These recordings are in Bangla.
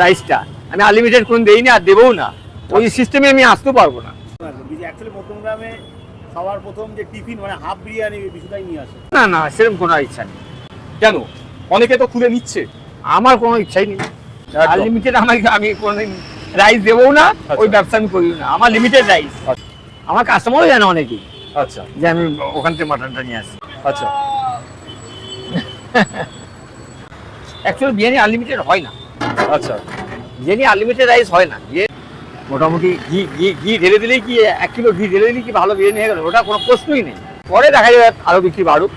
রাইসটা আমি আনলিমিটেড কোনো দেই না আর দেবও না। ওই সিস্টেমে আমি আসতে পারব না। প্রথম যে টিফিন মানে হাফ বিরিয়ানি বিশুদাই নিয়ে আসে। না না সেরকম কোনো ইচ্ছা নেই। কেন? অনেকে তো খুলে নিচ্ছে। আমার কোনো ইচ্ছাই নেই। আনলিমিটেড আমাকে আমি কোনোদিন রাইস দেবও না ওই ব্যবসা আমি করি না। আমার লিমিটেড রাইস আচ্ছা। আমার কাস্টমারও জানে অনেকেই। আচ্ছা। যে আমি ওখান থেকে মাটনটা নিয়ে আসি আচ্ছা। অ্যাকচুয়ালি বিরিয়ানি আনলিমিটেড হয় না। আচ্ছা। বিরিয়ানি আনলিমিটেড রাইস হয় না। যে মোটামুটি ঘি ঘি ঘি ঢেলে দিলেই কি এক কিলো ঘি ঢেলে দিলেই কি ভালো বিরিয়ানি হয়ে গেল? ওটা কোনো প্রশ্নই নেই। পরে দেখা যাবে আরও বিক্রি বাড়ুক।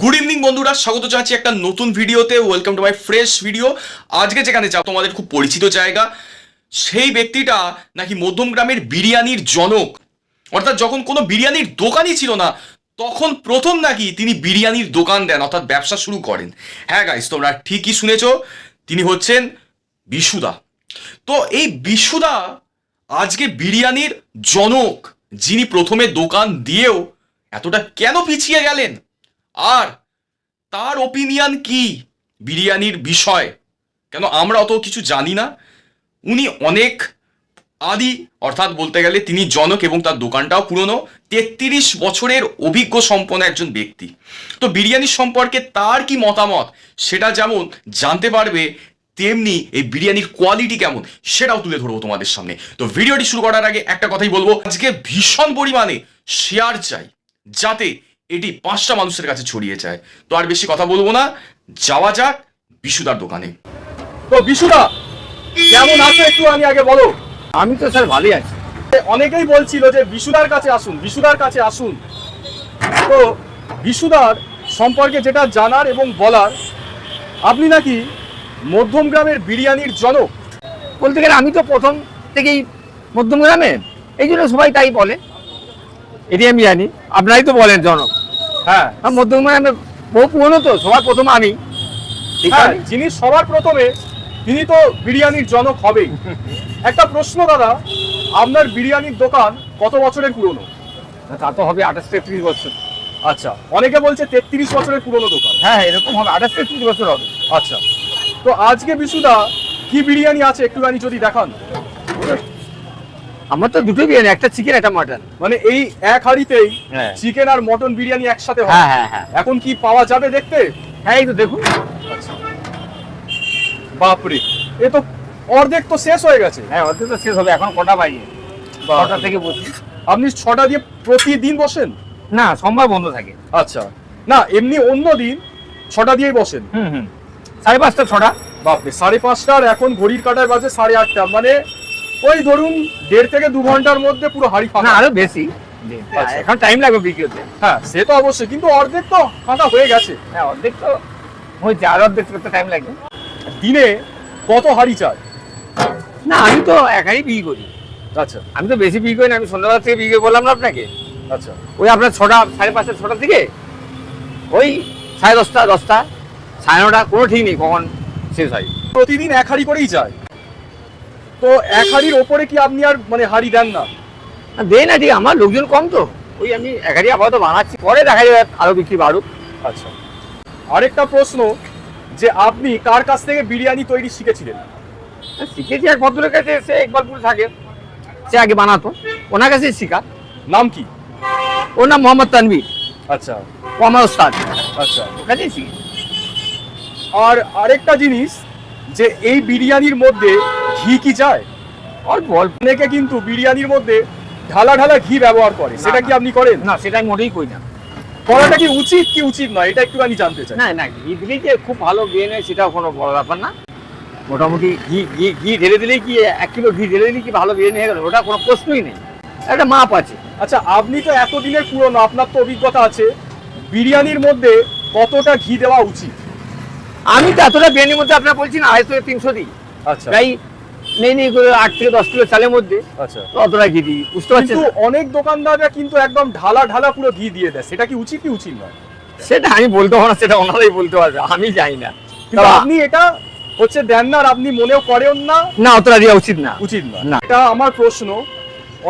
গুড ইভিনিং বন্ধুরা। স্বাগত জানাচ্ছি একটা নতুন ভিডিওতে। Welcome to my fresh video আজকে যেখানে যাও তোমাদের খুব পরিচিত জায়গা। সেই ব্যক্তিটা নাকি মধ্যম গ্রামের বিরিয়ানির জনক। অর্থাৎ যখন কোনো বিরিয়ানির দোকানই ছিল না তখন প্রথম নাকি তিনি বিরিয়ানির দোকান দেন, অর্থাৎ ব্যবসা শুরু করেন। হ্যাঁ গাইস তোমরা ঠিকই শুনেছ, তিনি হচ্ছেন বিশুদা। তো এই বিশুদা আজকে বিরিয়ানির জনক, যিনি প্রথমে দোকান দিয়েও এতটা কেন পিছিয়ে গেলেন? আর তার ওপিনিয়ন কি বিরিয়ানির বিষয়? কেন আমরা অত কিছু জানি না? উনি অনেক আদি, অর্থাৎ বলতে গেলে তিনি জনক এবং তার দোকানটাও পুরনো, তেত্রিশ বছরের অভিজ্ঞ সম্পন্ন একজন ব্যক্তি। তো বিরিয়ানি সম্পর্কে তার কি মতামত? সেটা যেমন জানতে পারবে, তেমনি এই বিরিয়ানির কোয়ালিটি কেমন, সেটাও তুলে ধরবো তোমাদের সামনে। তো ভিডিওটি শুরু করার আগে একটা কথাই বলব, আজকে ভীষণ পরিমাণে শেয়ার চাই, যাতে এটি পাঁচটা মানুষের কাছে ছড়িয়ে যায়। তো আর বেশি কথা বলব না, যাওয়া যাক বিশুদার দোকানে। তো বিশুদা, কেমন আছো একটু আমি আগে বলো। আমি তো স্যার ভালোই আছি। অনেকেই বলছিল যে বিশুদার কাছে আসুন বিশুদার কাছে আসুন। তো বিশুদার সম্পর্কে যেটা জানার এবং বলার আপনি নাকি মধ্যম গ্রামের বিরিয়ানির জনক? বলতে গেলে আমি তো প্রথম থেকেই মধ্যম গ্রামে এই জন্য সবাই তাই বলে। এটি আমি জানি আপনারাই তো বলেন জনক। হ্যাঁ। মধ্যম গ্রামে বহু পুরনো তো সবার প্রথম আমি। ঠিক হ্যাঁ, আছে যিনি সবার প্রথমে তিনি তো বিরিয়ানির জনক হবেই। একটা প্রশ্ন দাদা আপনার বিরিয়ানির দোকান কত বছরের পুরনো? তা তো হবে আঠাশ তেত্রিশ বছর। আচ্ছা অনেকে বলছে তেত্রিশ বছরের পুরনো দোকান। হ্যাঁ হ্যাঁ, এরকম হবে আঠাশ তেত্রিশ বছর হবে। আচ্ছা তো আজকে বিশুদা কি বিরিয়ানি আছে একটুখানি যদি দেখান? আমার তো দুটো বিরিয়ানি একটা চিকেন একটা মাটন। মানে এই এক হাঁড়িতেই হ্যাঁ। চিকেন আর মটন বিরিয়ানি একসাথে হয় হ্যাঁ হ্যাঁ হ্যাঁ। এখন কি পাওয়া যাবে দেখতে? হ্যাঁ এই তো দেখুন। বাপরে। এ তো অর্ধেক তো শেষ হয়ে গেছে। হ্যাঁ অর্ধেক তো শেষ হবে এখন কটা বাজে? ছটা থেকে বসি আপনি ছটা দিয়ে প্রতিদিন বসেন? না সোমবার বন্ধ থাকে। আচ্ছা। না এমনি অন্য দিন ছটা দিয়েই বসেন। হুম হুম। সাড়ে পাঁচটা ছটা। বাপরে সাড়ে পাঁচটার এখন ঘড়ির কাটার বাজে সাড়ে আটটা। মানে ওই ধরুন দেড় থেকে দু ঘণ্টার মধ্যে পুরো হাড়ি ফাঁকা। আরও বেশি। আচ্ছা। এখন টাইম লাগবে বিক্রি হতে হ্যাঁ সে তো অবশ্যই কিন্তু অর্ধেক তো ফাঁকা হয়ে গেছে। হ্যাঁ অর্ধেক তো হয়েছে আর অর্ধেক করতে টাইম লাগবে। দিনে কত হাড়ি চায় না আমি তো একাই বিয়ে করি। আচ্ছা। আমি তো বেশি বিক্রি করি না আমি সন্ধ্যাবেলা থেকে বিয়ে বললাম না আপনাকে। আচ্ছা। ওই আপনার ছটা সাড়ে পাঁচটা ছটা থেকে ওই সাড়ে দশটা দশটা সাড়ে নটা কোনো ঠিক নেই কখন শেষ হয়। প্রতিদিন এক হাড়ি করেই যায় তো এক হাড়ির ওপরে কি আপনি আর মানে হাড়ি দেন না? দে না ঠিক আমার লোকজন কম তো। ওই আমি একাই আপাতত বানাচ্ছি পরে দেখা যাবে আরও বিক্রি বাড়ুক। আচ্ছা। আরেকটা প্রশ্ন যে আপনি কার কাছ থেকে বিরিয়ানি তৈরি শিখেছিলেন? শিখেছি এক ভদ্রের কাছে সে ইকবালপুর থাকে। সে আগে বানাতো। ওনার কাছেই শিখা। নাম কি? ওর নাম মোহাম্মদ তানভীর। আচ্ছা। ও আমার ওস্তাদ। আচ্ছা। ওর কাছেই শিখি। আর আরেকটা জিনিস যে এই বিরিয়ানির মধ্যে ঘি কি যায়? অল্প অল্প। অনেকে কিন্তু বিরিয়ানির মধ্যে ঢালা ঢালা ঘি ব্যবহার করে। সেটা কি আপনি করেন? না সেটা আমি মোটেই করি না। করাটা কি উচিত কি উচিত নয়? এটা একটুখানি জানতে চাই। না না ঘি যে খুব ভালো বিরিয়ানি হয় সেটাও কোনো বড় ব্যাপার না। মোটামুটি ঘি ঘি ঘি ঢেলে দিলেই কি এক কিলো ঘি ঢেলে দিলেই কি ভালো বিরিয়ানি হয়ে গেল? ওটা কোনো প্রশ্নই নেই। একটা মাপ আছে। আচ্ছা আপনি তো এতদিনের পুরনো আপনার তো অভিজ্ঞতা আছে বিরিয়ানির মধ্যে কতটা ঘি দেওয়া উচিত? আমি তো এতটা বিরিয়ানির মধ্যে আপনার বলছি না আড়াইশো তিনশো দিই। আচ্ছা। প্রায় নেই নেই করে আট থেকে দশ কিলো চালের মধ্যে। আচ্ছা। অতটা ঘি দিই বুঝতে পারছেন? অনেক দোকানদাররা কিন্তু একদম ঢালা ঢালা পুরো ঘি দিয়ে দেয়। সেটা কি উচিত কি উচিত নয়? সেটা আমি বলতে পারব না সেটা ওনারাই বলতে পারবে আমি জানি না। কিন্তু আপনি এটা হচ্ছে দেন না আর আপনি মনেও করেন না। না অতটা দেওয়া উচিত না। উচিত না। এটা আমার প্রশ্ন।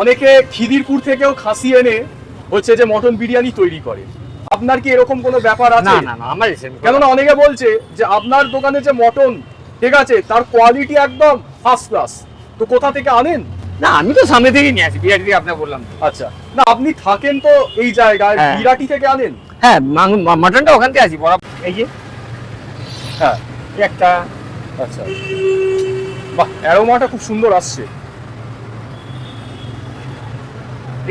অনেকে খিদিরপুর থেকেও খাসি এনে হচ্ছে যে মটন বিরিয়ানি তৈরি করে। আপনার কি এরকম কোনো ব্যাপার আছে? না না আমার কেননা অনেকে বলছে যে আপনার দোকানে যে মটন ঠিক আছে তার কোয়ালিটি একদম ফার্স্ট ক্লাস তো কোথা থেকে আনেন? না আমি তো সামনে থেকেই নিয়ে আসি বিরাটি থেকে আপনাকে বললাম আচ্ছা না আপনি থাকেন তো এই জায়গায় হ্যাঁ। বিরাটি থেকে আনেন? হ্যাঁ মাটনটা ওখান থেকে আসি বরাবর এই যে। হ্যাঁ একটা। আচ্ছা। বাহ অ্যারোমাটা খুব সুন্দর আসছে।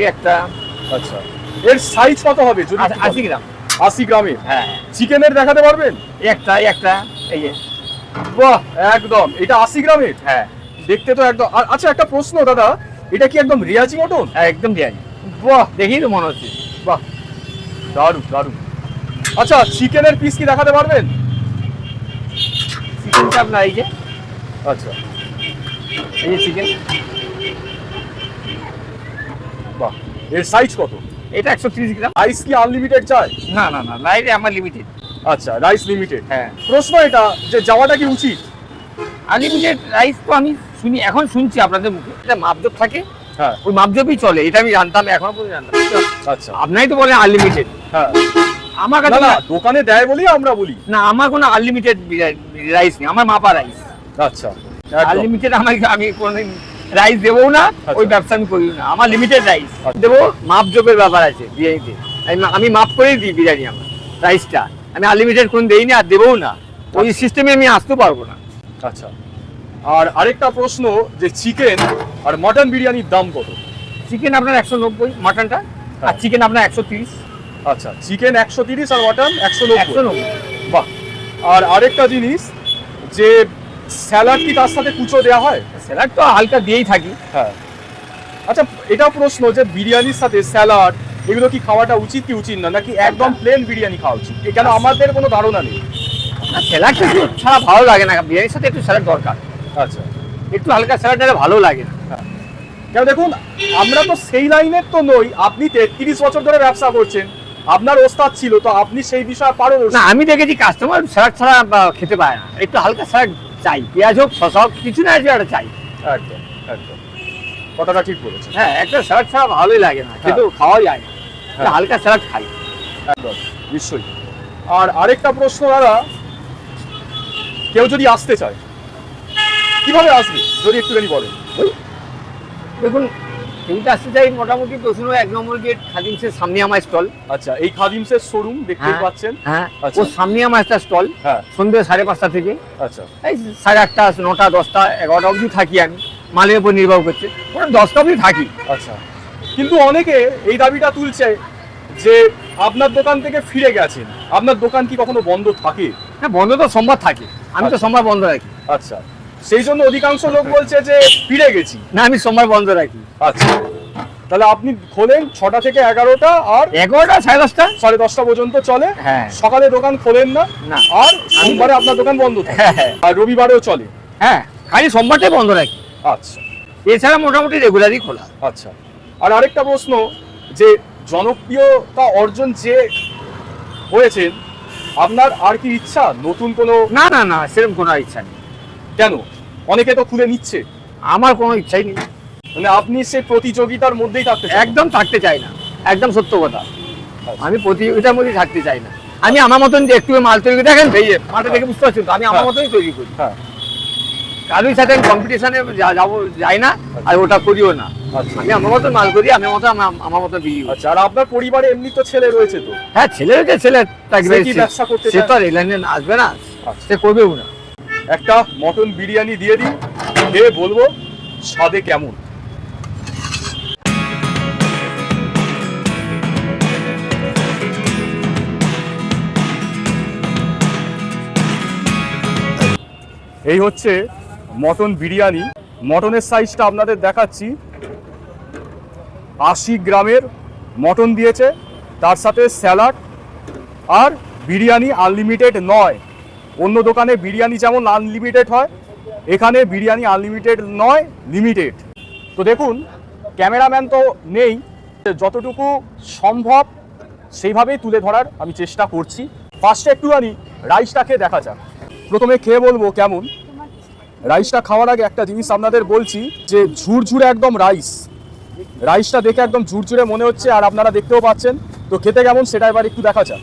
একটা। আচ্ছা এর সাইজ কত হবে যদি আশি- গ্রাম। আশি গ্রামের হ্যাঁ। চিকেনের দেখাতে পারবেন? একটা একটা এই যে। বাহ একদম। এটা আশি গ্রামের? হ্যাঁ। দেখতে তো একদম আচ্ছা একটা প্রশ্ন দাদা। এটা কি একদম রিয়াজি মটন? হ্যাঁ, একদম দিয়ে বাহ। দেখি তো মনে হচ্ছে। বাহ। দারুণ দারুণ। আচ্ছা চিকেনের পিস কি দেখাতে পারবেন? চিকেনটা আপনার এই যে। আচ্ছা। এই যে চিকেন। বাহ। এর সাইজ কত? এটা একশো তিরিশ গ্রাম। রাইস কি আনলিমিটেড চাই? না না না লাইট আমার লিমিটেড আচ্ছা রাইস লিমিটেড হ্যাঁ। প্রশ্ন এটা যে যাওয়াটা কি উচিত? আনলিমিটেড রাইস তো আমি শুনি এখন শুনছি আপনাদের মুখে। এটা মাপজোপ থাকে হ্যাঁ। ওই মাপজোপই চলে এটা আমি জানতাম এখনও পর্যন্ত জানতাম। আচ্ছা। আপনারই তো বলেন আনলিমিটেড হ্যাঁ। আমার কাছে না দোকানে দেয় বলেই আমরা বলি। না আমার কোনো আনলিমিটেড রাইস নেই আমার মাপা রাইস আচ্ছা আনলিমিটেড আমার আমি কোনোদিন রাইস দেবো না ওই আচ্ছা। ব্যবসা আমি করি না। আমার লিমিটেড রাইস আচ্ছা। দেবো মাপ জোপের ব্যাপার আছে বিরিয়ানিতে। আমি মাপ করেই দিই বিরিয়ানি আমার রাইসটা আমি আনলিমিটেড কোন দেই না আর দেবও না। ওই সিস্টেমে আমি আসতে পারব না। আচ্ছা। আর আরেকটা প্রশ্ন যে চিকেন আর মটন বিরিয়ানির দাম কত? চিকেন আপনার একশো নব্বই মাটনটা আর হ্যাঁ। চিকেন আপনার একশো তিরিশ। আচ্ছা চিকেন একশো তিরিশ আর মটন একশো একশো নব্বই। নব্বই বাহ। আর আরেকটা জিনিস যে স্যালাড কি তার সাথে কুচো দেওয়া হয়? স্যালাড তো হালকা দিয়েই থাকি। হ্যাঁ। আচ্ছা এটা প্রশ্ন যে বিরিয়ানির সাথে স্যালাড এগুলো কি খাওয়াটা উচিত কি উচিত না? নাকি একদম প্লেন বিরিয়ানি খাওয়া উচিত? কেন আমাদের কোনো ধারণা নেই। স্যালাডটা একটু ছাড়া ভালো লাগে না। বিরিয়ানির সাথে একটু স্যালাড দরকার। আচ্ছা। একটু হালকা স্যালাড নিলে ভালো লাগে না। কেন দেখুন আমরা তো সেই লাইনের তো নই। আপনি তেত্রিশ বছর ধরে ব্যবসা করছেন। আপনার ওস্তাদ ছিল তো আপনি সেই বিষয়ে পারদর্শী। না আমি দেখেছি কাস্টমার স্যালাড ছাড়া খেতে পায় না। একটু হালকা স্যালাড চাই। পেঁয়াজ হোক শসা হোক কিছু না একটা চাই। একদম একদম। কথাটা ঠিক বলেছেন। হ্যাঁ একটা স্যালাড ছাড়া ভালোই লাগে না। কিন্তু খাওয়া যায় না। হ্যাঁ। হালকা স্যালাড খাই। একদম নিশ্চয়ই। আর আরেকটা প্রশ্ন দাদা। কেউ যদি আসতে চায় কীভাবে আসবে? যদি একটুখানি বলেন। দেখুন কেউটা আসতে চাই মোটামুটি প্রশ্ন এক নম্বর গেট খাদিমসের সামনে আমার স্টল আচ্ছা এই খাদিমসের শোরুম দেখতেই হ্যাঁ। পাচ্ছেন? হ্যাঁ আচ্ছা। ওর সামনে আমার একটা স্টল হ্যাঁ। সন্ধ্যে সাড়ে পাঁচটা থেকে। আচ্ছা। এই সাড়ে আটটা নটা দশটা এগারোটা অবধি থাকি আমি। মালের উপর নির্ভর করছে। ওরা দশটা অবধি থাকি। আচ্ছা। কিন্তু অনেকে এই দাবিটা তুলছে যে আপনার দোকান থেকে ফিরে গেছেন আপনার দোকান কি কখনো বন্ধ থাকে? হ্যাঁ বন্ধ তো সোমবার থাকে। আমি তো আচ্ছা। সোমবার বন্ধ রাখি। আচ্ছা। সেই জন্য অধিকাংশ লোক বলছে যে ফিরে গেছি। না আমি সোমবার বন্ধ রাখি। আচ্ছা। তাহলে আপনি খোলেন ছটা থেকে এগারোটা আর এগারোটা সাড়ে দশটা? সাড়ে দশটা পর্যন্ত চলে। হ্যাঁ। সকালে দোকান খোলেন না। না। আর সোমবারে আপনার দোকান বন্ধ থাকে। হ্যাঁ হ্যাঁ। আর রবিবারেও চলে। হ্যাঁ খালি সোমবারটাই বন্ধ রাখি। আচ্ছা। এছাড়া মোটামুটি রেগুলারই খোলা। আচ্ছা। আর আরেকটা প্রশ্ন যে জনপ্রিয়তা অর্জন যে হয়েছেন আপনার আর কি ইচ্ছা? নতুন কোনো না না না সেরকম কোনো ইচ্ছা নেই। কেন? অনেকে তো খুলে নিচ্ছে। আমার কোনো ইচ্ছাই নেই। মানে আপনি সেই প্রতিযোগিতার মধ্যেই থাকতে একদম থাকতে চাই না। একদম সত্য কথা। আচ্ছা। আমি প্রতিযোগিতার মধ্যে থাকতে চাই না। আমি আমার মতন যে একটু মাল তৈরি করে দেখেন মালটা দেখে বুঝতে পারছেন তো আমি আমার হ্যাঁ। মতনই তৈরি করি। হ্যাঁ। কারোর সাথে আমি কম্পিটিশনে যাব যাই না আর ওটা করিও না। আচ্ছা। আমি আমার মতন মাল করি আমি মতো আমার মতো বিয়ে আচ্ছা আর আপনার পরিবারে এমনি তো ছেলে রয়েছে তো? হ্যাঁ ছেলে হচ্ছে ছেলে থাকবে সে তো আর লাইনে আসবে না আচ্ছা। সে করবেও না। একটা মটন বিরিয়ানি দিয়ে দিন খেয়ে বলব স্বাদে কেমন। এই হচ্ছে মটন বিরিয়ানি। মটনের সাইজটা আপনাদের দেখাচ্ছি। আশি গ্রামের মটন দিয়েছে, তার সাথে স্যালাড আর বিরিয়ানি আনলিমিটেড নয়। অন্য দোকানে বিরিয়ানি যেমন আনলিমিটেড হয়, এখানে বিরিয়ানি আনলিমিটেড নয় লিমিটেড তো দেখুন ক্যামেরাম্যান তো নেই, যতটুকু সম্ভব সেইভাবেই তুলে ধরার আমি চেষ্টা করছি। ফার্স্টে একটুখানি রাইসটা খেয়ে দেখা যাক। প্রথমে খেয়ে বলব কেমন। রাইসটা খাওয়ার আগে একটা জিনিস আপনাদের বলছি, যে ঝুরঝুরে একদম রাইস। রাইসটা দেখে একদম ঝুরঝুরে মনে হচ্ছে, আর আপনারা দেখতেও পাচ্ছেন। তো খেতে কেমন সেটা এবার একটু দেখা যাক।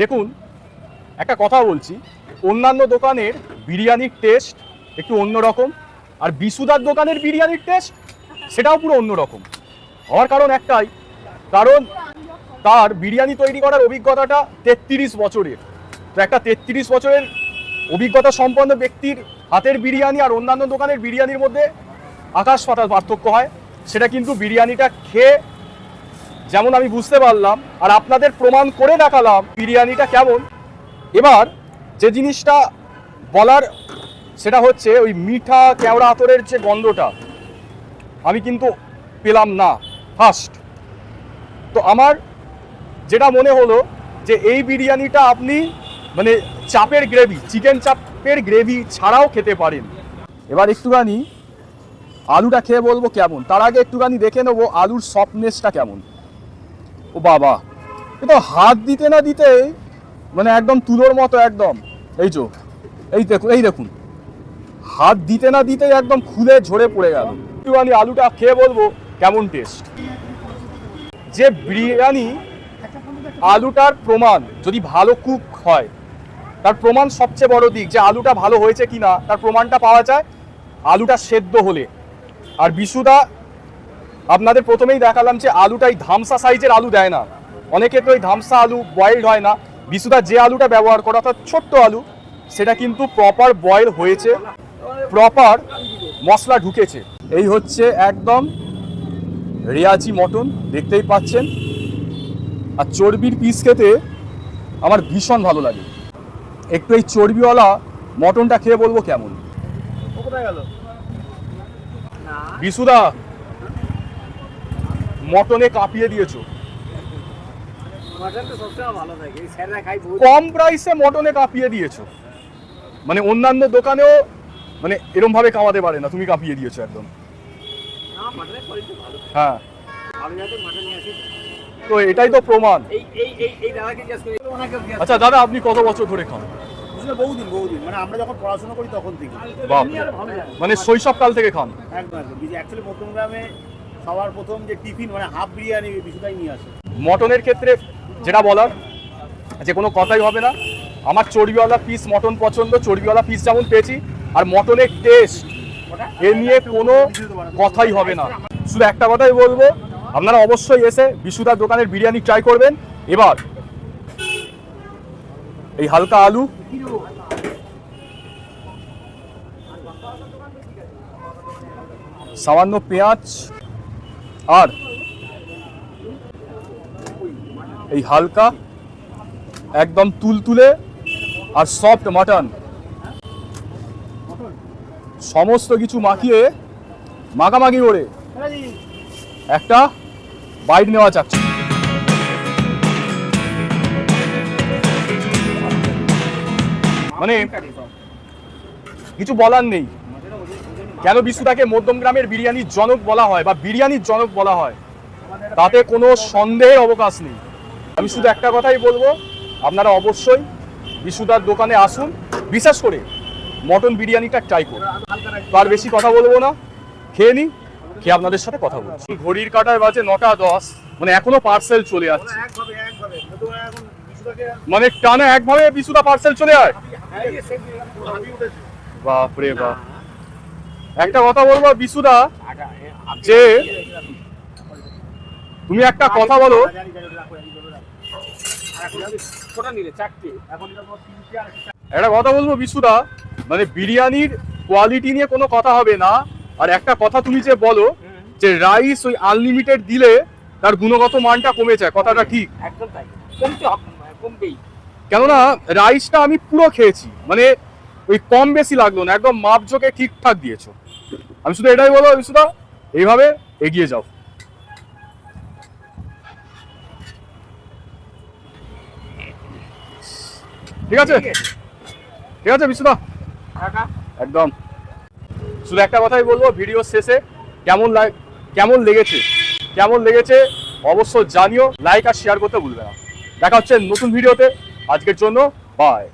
দেখুন, একটা কথা বলছি, অন্যান্য দোকানের বিরিয়ানির টেস্ট একটু অন্যরকম, আর বিশুদার দোকানের বিরিয়ানির টেস্ট সেটাও পুরো অন্যরকম। হওয়ার কারণ একটাই, কারণ তার বিরিয়ানি তৈরি করার অভিজ্ঞতাটা তেত্রিশ বছরের। তো একটা তেত্রিশ বছরের অভিজ্ঞতা সম্পন্ন ব্যক্তির হাতের বিরিয়ানি আর অন্যান্য দোকানের বিরিয়ানির মধ্যে আকাশ পাতাল পার্থক্য হয়। সেটা কিন্তু বিরিয়ানিটা খেয়ে যেমন আমি বুঝতে পারলাম, আর আপনাদের প্রমাণ করে দেখালাম বিরিয়ানিটা কেমন। এবার যে জিনিসটা বলার, সেটা হচ্ছে ওই মিঠা কেওড়া আতরের যে গন্ধটা, আমি কিন্তু পেলাম না ফার্স্ট তো আমার যেটা মনে হলো যে এই বিরিয়ানিটা আপনি মানে চাপের গ্রেভি চিকেন চাপের গ্রেভি ছাড়াও খেতে পারেন। এবার একটুখানি আলুটা খেয়ে বলব কেমন? তার আগে একটুখানি দেখে নেব আলুর সফটনেসটা কেমন। ও বাবা, এ তো হাত দিতে না দিতে মানে একদম তুলোর মতো একদম। এই যো, এই দেখুন এই দেখুন। হাত দিতে না দিতেই একদম খুলে ঝরে পড়ে গেল। একটুখানি আলুটা খেয়ে বলব কেমন টেস্ট যে বিরিয়ানি আলুটার প্রমাণ যদি ভালো কুক হয়, তার প্রমাণ সবচেয়ে বড় দিক যে আলুটা ভালো হয়েছে কি না তার প্রমাণটা পাওয়া যায় আলুটা সেদ্ধ হলে। আর বিশুদা, আপনাদের প্রথমেই দেখালাম যে আলুটাই ধামসা সাইজের আলু দেয় না। অনেকে তো এই ধামসা আলু বয়েলড হয় না। বিশুদা যে আলুটা ব্যবহার করে, অর্থাৎ ছোট্ট আলু, সেটা কিন্তু প্রপার বয়েল হয়েছে প্রপার মশলা ঢুকেছে। এই হচ্ছে একদম রেয়াজি মটন, দেখতেই পাচ্ছেন। আর চর্বির পিস খেতে আমার ভীষণ ভালো লাগে। একটু এই চর্বিওয়ালা মটনটা খেয়ে বলব কেমন? বিশুদা মটনে কাঁপিয়ে দিয়েছ। মাটন তো সবসময় ভালো থাকে এই স্যাররা খাই বহুত। কম প্রাইসে মটনে কাঁপিয়ে দিয়েছ। মানে অন্যান্য দোকানেও মানে এরম ভাবে কামাতে পারে না তুমি কাঁপিয়ে দিয়েছ একদম। হ্যাঁ। তো এটাই তো প্রমাণ। আচ্ছা দাদা আপনি কত বছর ধরে খান? বুঝলে বহুদিন বহুদিন। মানে আমরা যখন পড়াশোনা করি তখন থেকে। মানে শৈশবকাল থেকে খান? একদম একদম অ্যাকচুয়ালি প্রথম গ্রামে সবার প্রথম যে টিফিন মানে হাফ বিরিয়ানি বিশুদাই নিয়ে আসে। মটনের ক্ষেত্রে যেটা বলার যে কোনো কথাই হবে না। আমার চর্বিওয়ালা পিস মটন পছন্দ চর্বিওয়ালা পিস যেমন পেয়েছি আর মটনের টেস্ট এ নিয়ে কোনো কথাই হবে না। শুধু একটা কথাই বলব আপনারা অবশ্যই এসে বিশুদার দোকানের বিরিয়ানি ট্রাই করবেন। এবার, এই হালকা আলু। সামান্য পেঁয়াজ। আর এই হালকা, একদম তুলতুলে আর সফট মাটন সমস্ত কিছু মাখিয়ে মাখামাখি করে একটা বাইট নেওয়া চাচ্ছে মানে কিছু বলার নেই। কেন বিশুদাকে মধ্যমগ্রামের বিরিয়ানির জনক বলা হয় বা বিরিয়ানির জনক বলা হয়? তাতে কোনো সন্দেহের অবকাশ নেই। আমি শুধু একটা কথাই বলব, আপনারা অবশ্যই বিশুদার দোকানে আসুন, বিশেষ করে মটন বিরিয়ানিটা ট্রাই করুন। তো আর বেশি কথা বলব না। খেয়ে নিই খেয়ে আপনাদের সাথে কথা বলছি? ঘড়ির কাটায় বাজে নটা দশ। মানে এখনও পার্সেল চলে বিশুদাকে মানে টানা একভাবে বিশুদা পার্সেল চলে যায় বাপরে বাপ। একটা কথা বলব, বিশুদা, যে তুমি একটা কথা বলো। একটা কথা বলব, বিশুদা মানে বিরিয়ানির কোয়ালিটি নিয়ে কোনো কথা হবে না। আর একটা কথা তুমি যে বলো যে রাইস ওই আনলিমিটেড দিলে তার গুণগত মানটা কমে যায় কথাটা ঠিক। একদম তাই। কমতে কমবেই। কেননা রাইসটা আমি পুরো খেয়েছি মানে ওই কম বেশি লাগল না একদম মাপজোকে ঠিকঠাক দিয়েছ। আমি শুধু এটাই বলব বিশুদা এইভাবে এগিয়ে যাও। ঠিক আছে? ঠিক আছে। বিশুদা? একদম। শুধু একটা কথাই বলব ভিডিও শেষে কেমন কেমন লেগেছে কেমন লেগেছে অবশ্য জানিও লাইক আর শেয়ার করতে ভুলবে না। দেখা হচ্ছে নতুন ভিডিওতে আজকের জন্য বাই